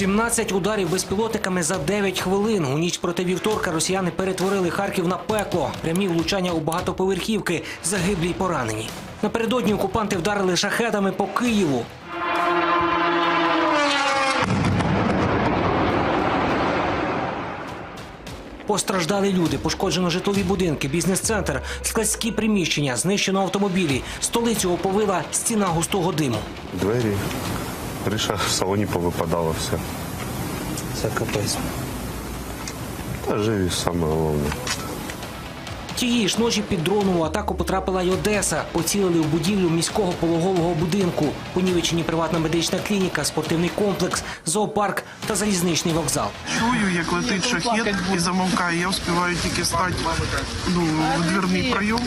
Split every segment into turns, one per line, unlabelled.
17 ударів безпілотниками за 9 хвилин. У ніч проти вівторка росіяни перетворили Харків на пекло. Прямі влучання у багатоповерхівки, загиблі й поранені. Напередодні окупанти вдарили шахедами по Києву. Постраждали люди, пошкоджено житлові будинки, бізнес-центр, складські приміщення, знищено автомобілі. Столицю оповила стіна густого диму.
Двері, криша в салоні повипадала все.
Це капець.
Та живі саме головне.
Тієї ж ночі під дронову атаку потрапила й Одеса. Поцілили у будівлю міського пологового будинку. Понівечені приватна медична клініка, спортивний комплекс, зоопарк та залізничний вокзал.
Чую, як летить шахет і замовкає. Я встигаю тільки стати ну, в дверний прийом.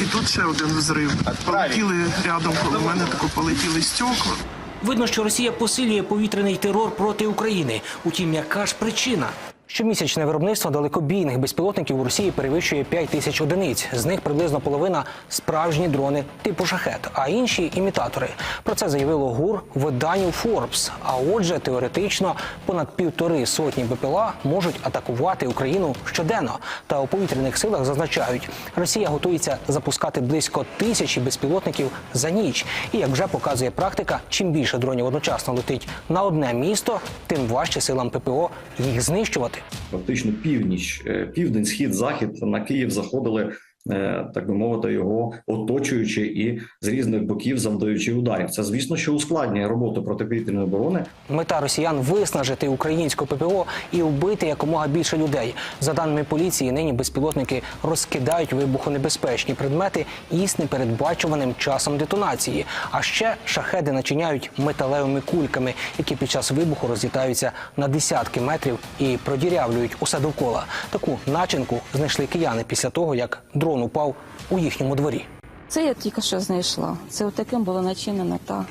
І тут ще один взрив. Полетіли рядом коло мене, тако полетіли стекла.
Видно, що Росія посилює повітряний терор проти України. Утім, яка ж причина? Щомісячне виробництво далекобійних безпілотників у Росії перевищує 5 тисяч одиниць. З них приблизно половина справжні дрони типу шахет, а інші імітатори. Про це заявило ГУР виданню Forbes. А отже, теоретично понад півтори сотні БПЛА можуть атакувати Україну щоденно. Та у повітряних силах зазначають, Росія готується запускати близько тисячі безпілотників за ніч. І як вже показує практика, чим більше дронів одночасно летить на одне місто, тим важче силам ППО їх знищувати.
Фактично північ, е, південь, схід, захід на Київ заходили. Е, Так би мовити, його оточуючи і з різних боків завдаючи ударів. Це звісно, що ускладнює роботу протиповітряної оборони.
Мета росіян виснажити українську ППО і вбити якомога більше людей. За даними поліції, нині безпілотники розкидають вибухонебезпечні предмети із непередбачуваним часом детонації. А ще шахеди начиняють металевими кульками, які під час вибуху розлітаються на десятки метрів і продірявлюють усе довкола. Таку начинку знайшли кияни після того, як дрон упав у їхньому дворі.
Це я тільки що знайшла. Це отаким було начинена та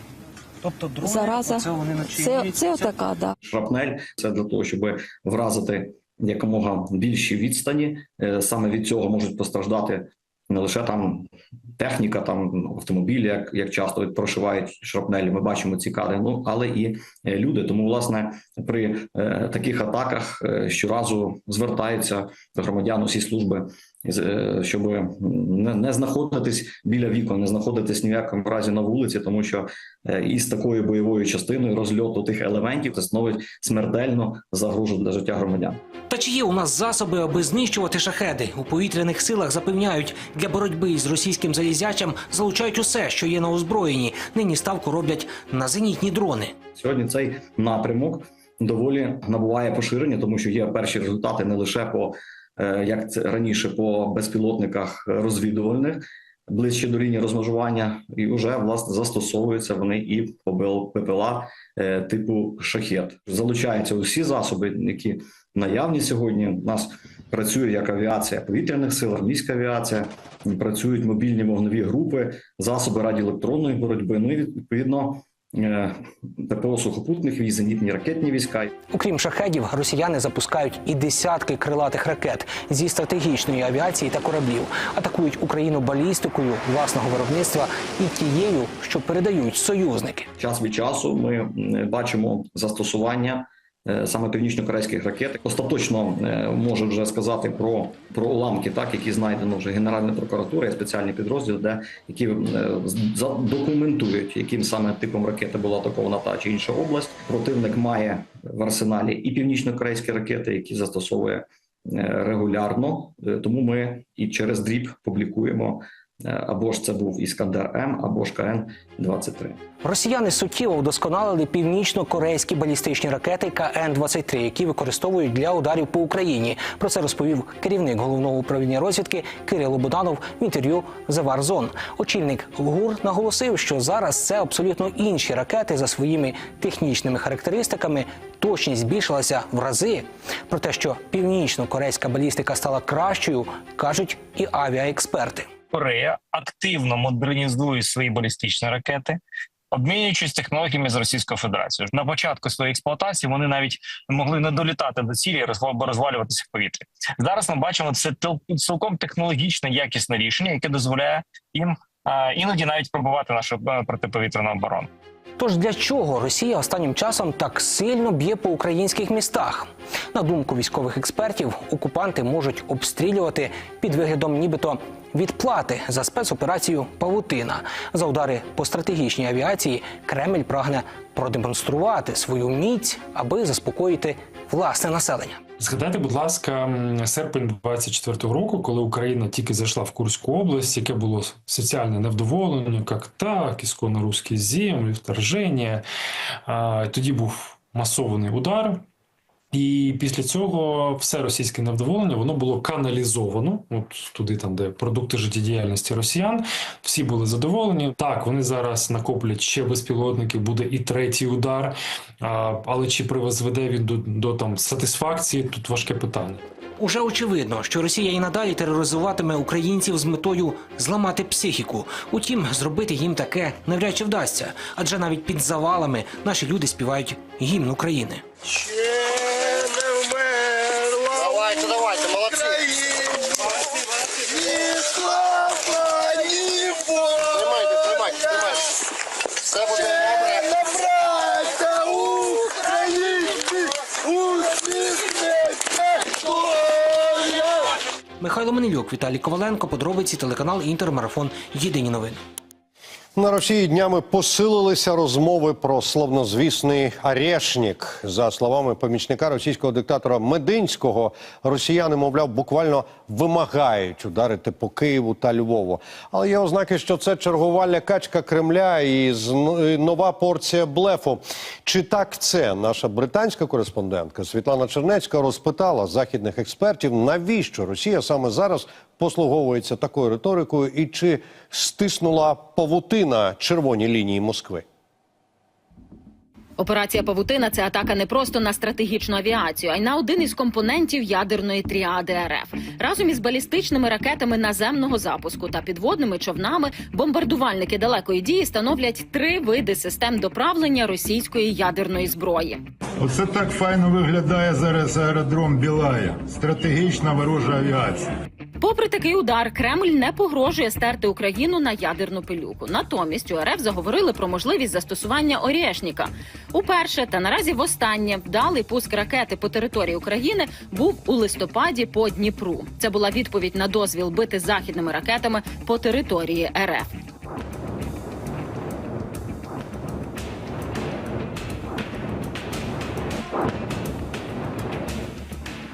Тобто дрони
зараза. Це, це отака, да.
Шрапнель це для того, щоб вразити якомога більші відстані. Е, Саме від цього можуть постраждати не лише там техніка, там автомобілі, як, як часто прошивають шрапнелі. Ми бачимо ці кадри, ну але і е, люди. Тому, власне, при е, таких атаках е, щоразу звертаються громадян усі служби, щоб не, знаходитись біля вікон, не знаходитись ні в якому разі на вулиці, тому що е, із такою бойовою частиною розльоту тих елементів це становить смертельну загрозу для життя громадян.
Та чи є у нас засоби, аби знищувати шахеди? У повітряних силах запевняють, для боротьби із російським залізячем залучають усе, що є на озброєнні. Нині ставку роблять на зенітні дрони.
Сьогодні цей напрямок доволі набуває поширення, тому що є перші результати не лише по е, як це раніше по безпілотниках розвідувальних. Ближче до лінії розмежування, і вже власне застосовуються вони і по ППЛА е, типу шахет. Залучаються усі засоби, які наявні сьогодні. У нас працює як авіація повітряних сил, армійська авіація, працюють мобільні вогневі групи, засоби радіоелектронної боротьби. Ну і відповідно е, ППО сухопутних військ, зенітні ракетні війська.
Окрім шахедів, росіяни запускають і десятки крилатих ракет зі стратегічної авіації та кораблів, атакують Україну балістикою власного виробництва і тією, що передають союзники.
Час від часу ми бачимо застосування е, саме північно-корейських ракет. Остаточно е, можу вже сказати про, про уламки, так які знайдено вже Генеральна прокуратура і спеціальні підрозділи, де які е, задокументують, яким саме типом ракети була атакована та чи інша область. Противник має в арсеналі і північно-корейські ракети, які застосовує е, регулярно. Е, Тому ми і через дріб публікуємо. Е, Або ж це був Іскандер М, або ж КН 23
Росіяни суттєво вдосконалили північно-корейські балістичні ракети КН-23, які використовують для ударів по Україні. Про це розповів керівник головного управління розвідки Кирило Буданов в інтерв'ю War Очільник ГУР наголосив, що зараз це абсолютно інші ракети за своїми технічними характеристиками. Точність збільшилася в рази. Про те, що північно-корейська балістика стала кращою, кажуть і авіаексперти.
Корея активно модернізує свої балістичні ракети, обмінюючись технологіями з Російською Федерацією. На початку своєї експлуатації вони навіть могли не долітати до цілі або розвалюватися в повітрі. Зараз ми бачимо це цілком технологічне якісне рішення, яке дозволяє їм іноді навіть пробувати нашу е, протиповітряну оборону.
Тож для чого Росія останнім часом так сильно б'є по українських містах? На думку військових експертів, окупанти можуть обстрілювати під виглядом нібито відплати за спецоперацію Павутина. За удари по стратегічній авіації Кремль прагне продемонструвати свою міць, аби заспокоїти власне населення.
Згадайте, будь ласка, серпень 24-го року, коли Україна тільки зайшла в Курську область, яке було соціальне невдоволення, як так, ісконно русські землі, вторження. Тоді був масований удар. І після цього все російське невдоволення воно було каналізовано, от туди, там, де продукти життєдіяльності росіян, всі були задоволені. Так, вони зараз накоплять ще безпілотники, буде і третій удар. Але чи призведе він до, до там сатисфакції? Тут важке питання.
Уже очевидно, що Росія і надалі тероризуватиме українців з метою зламати психіку. Утім, зробити їм таке навряд чи вдасться, адже навіть під завалами наші люди співають гімн України. Михайло Манилюк, Віталій Коваленко, подробиці телеканал Інтермарафон. Єдині новини.
На Росії днями посилилися розмови про славнозвісний Арешнік. За словами помічника російського диктатора Мединського, росіяни, мовляв, буквально вимагають ударити по Києву та Львову. Але є ознаки, що це чергова лякачка Кремля і нова порція блефу. Чи так це наша британська кореспондентка Світлана Чернецька розпитала західних експертів, навіщо Росія саме зараз послуговується такою риторикою і чи стиснула павутина червоні лінії Москви?
Операція Павутина це атака не просто на стратегічну авіацію, а й на один із компонентів ядерної тріади РФ. Разом із балістичними ракетами наземного запуску та підводними човнами бомбардувальники далекої дії становлять три види систем доправлення російської ядерної зброї.
Оце так файно виглядає зараз аеродром Білая. Стратегічна ворожа авіація.
Попри такий удар, Кремль не погрожує стерти Україну на ядерну пилюку. Натомість у РФ заговорили про можливість застосування Орєшніка. Уперше та наразі востаннє вдалий пуск ракети по території України був у листопаді по Дніпру. Це була відповідь на дозвіл бити західними ракетами по території РФ.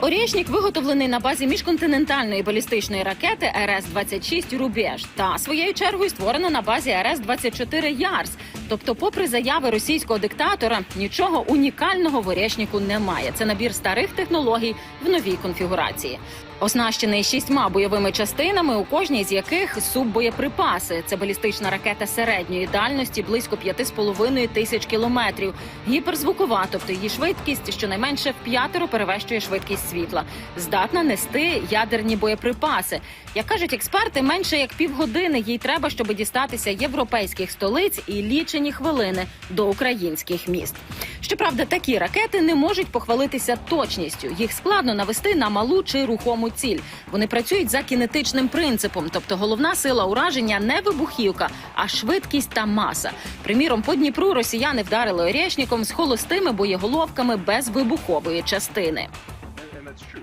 Орєшнік виготовлений на базі міжконтинентальної балістичної ракети РС-26 Рубеж та своєю чергою створено на базі РС-24 Ярс. Тобто, попри заяви російського диктатора, нічого унікального в Орєшніку немає. Це набір старих технологій в новій конфігурації. Оснащений шістьма бойовими частинами, у кожній з яких суббоєприпаси. Це балістична ракета середньої дальності близько 5,5 тисяч кілометрів. Гіперзвукова, тобто її швидкість щонайменше в п'ятеро перевищує швидкість світла. Здатна нести ядерні боєприпаси. Як кажуть експерти, менше як півгодини їй треба, щоб дістатися європейських столиць і лічені хвилини до українських міст. Щоправда, такі ракети не можуть похвалитися точністю. Їх складно навести на малу чи рухому ціль. Вони працюють за кінетичним принципом, тобто головна сила ураження не вибухівка, а швидкість та маса. Приміром, по Дніпру росіяни вдарили орєшніком з холостими боєголовками без вибухової частини.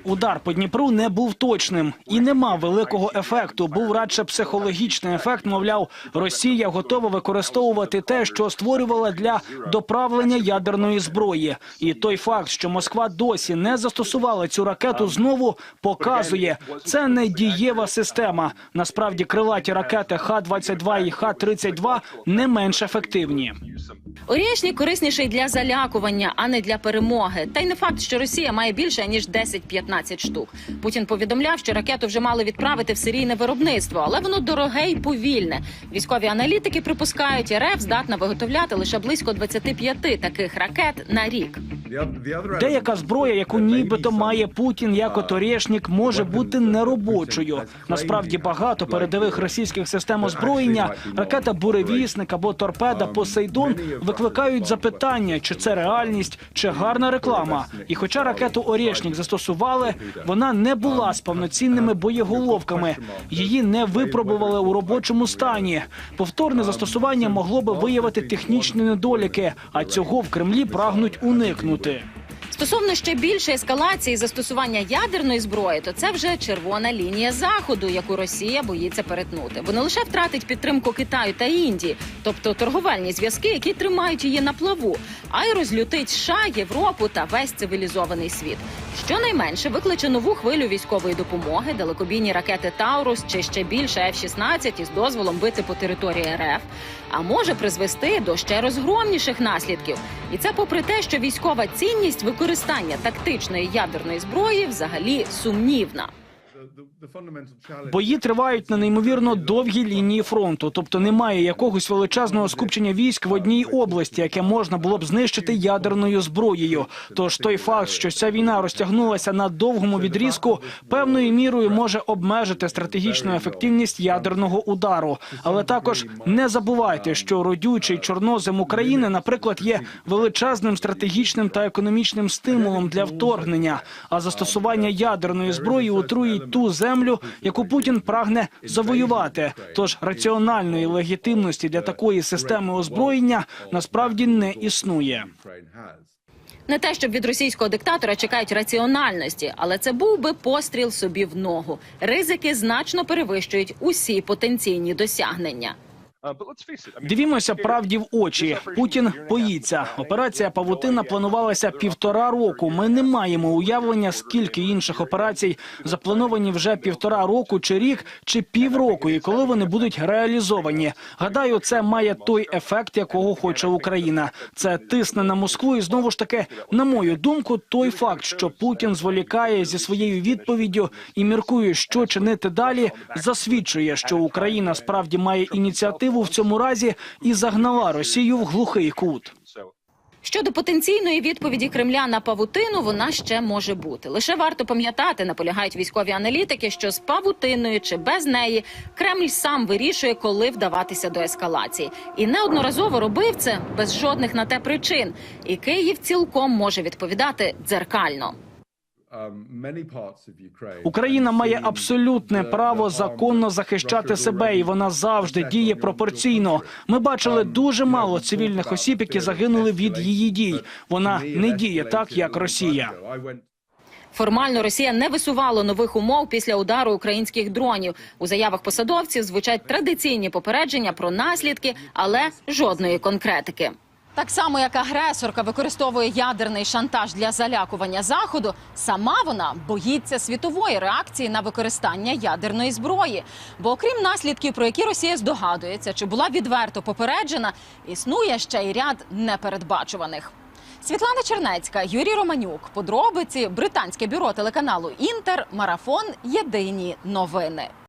Удар по Дніпру не був точним і не мав великого ефекту. Був радше психологічний ефект. Мовляв, Росія готова використовувати те, що створювала для доправлення ядерної зброї. І той факт, що Москва досі не застосувала цю ракету, знову показує, це не дієва система. Насправді, крилаті ракети Х-22 і Х-32 не менш ефективні.
Орєшнік корисніший для залякування, а не для перемоги. Та й не факт, що Росія має більше ніж 10-15 штук. Путін повідомляв, що ракету вже мали відправити в серійне виробництво, але воно дороге й повільне. Військові аналітики припускають, РФ здатна виготовляти лише близько 25 таких ракет на рік.
Деяка зброя, яку нібито має Путін, як от Орєшнік, може бути неробочою. Насправді багато передових російських систем озброєння, ракета Буревісник або торпеда Посейдон викликають запитання, чи це реальність, чи гарна реклама. І хоча ракету Орєшнік застосували, вона не була з повноцінними боєголовками. Її не випробували у робочому стані. Повторне застосування могло би виявити технічні недоліки, а цього в Кремлі прагнуть уникнути.
Стосовно ще більшої ескалації застосування ядерної зброї, то це вже червона лінія заходу, яку Росія боїться перетнути. Бо не лише втратить підтримку Китаю та Індії, тобто торговельні зв'язки, які тримають її на плаву, а й розлютить США, Європу та весь цивілізований світ. Щонайменше викличе нову хвилю військової допомоги, далекобійні ракети Таурус чи ще більше F-16 із дозволом бити по території РФ, а може призвести до ще розгромніших наслідків. І це попри те, що військова цінність використання тактичної ядерної зброї взагалі сумнівна.
Бої тривають на неймовірно довгій лінії фронту, тобто немає якогось величезного скупчення військ в одній області, яке можна було б знищити ядерною зброєю. Тож той факт, що ця війна розтягнулася на довгому відрізку, певною мірою може обмежити стратегічну ефективність ядерного удару. Але також не забувайте, що родючий чорнозем України, наприклад, є величезним стратегічним та економічним стимулом для вторгнення. А застосування ядерної зброї отруїть ту землю, яку Путін прагне завоювати. Тож раціональної легітимності для такої системи озброєння насправді не існує.
Не те, щоб від російського диктатора чекають раціональності, але це був би постріл собі в ногу. Ризики значно перевищують усі потенційні досягнення.
Дивімося правді в очі. Путін боїться. Операція Павутина планувалася півтора року. Ми не маємо уявлення, скільки інших операцій заплановані вже півтора року, чи рік, чи півроку, і коли вони будуть реалізовані. Гадаю, це має той ефект, якого хоче Україна. Це тисне на Москву, і знову ж таки, на мою думку, той факт, що Путін зволікає зі своєю відповіддю і міркує, що чинити далі, засвідчує, що Україна справді має ініціативу в цьому разі і загнала Росію в глухий кут.
Щодо потенційної відповіді Кремля на павутину, вона ще може бути. Лише варто пам'ятати, наполягають військові аналітики, що з павутиною чи без неї Кремль сам вирішує, коли вдаватися до ескалації, і неодноразово робив це без жодних на те причин. І Київ цілком може відповідати дзеркально.
Україна має абсолютне право законно захищати себе, і вона завжди діє пропорційно. Ми бачили дуже мало цивільних осіб, які загинули від її дій. Вона не діє так, як Росія.
Формально Росія не висувала нових умов після удару українських дронів. У заявах посадовців звучать традиційні попередження про наслідки, але жодної конкретики. Так само, як агресорка використовує ядерний шантаж для залякування заходу, сама вона боїться світової реакції на використання ядерної зброї. Бо окрім наслідків, про які Росія здогадується, чи була відверто попереджена, існує ще й ряд непередбачуваних. Світлана Чернецька, Юрій Романюк. Подробиці британське бюро телеканалу Інтер. Марафон. Єдині новини.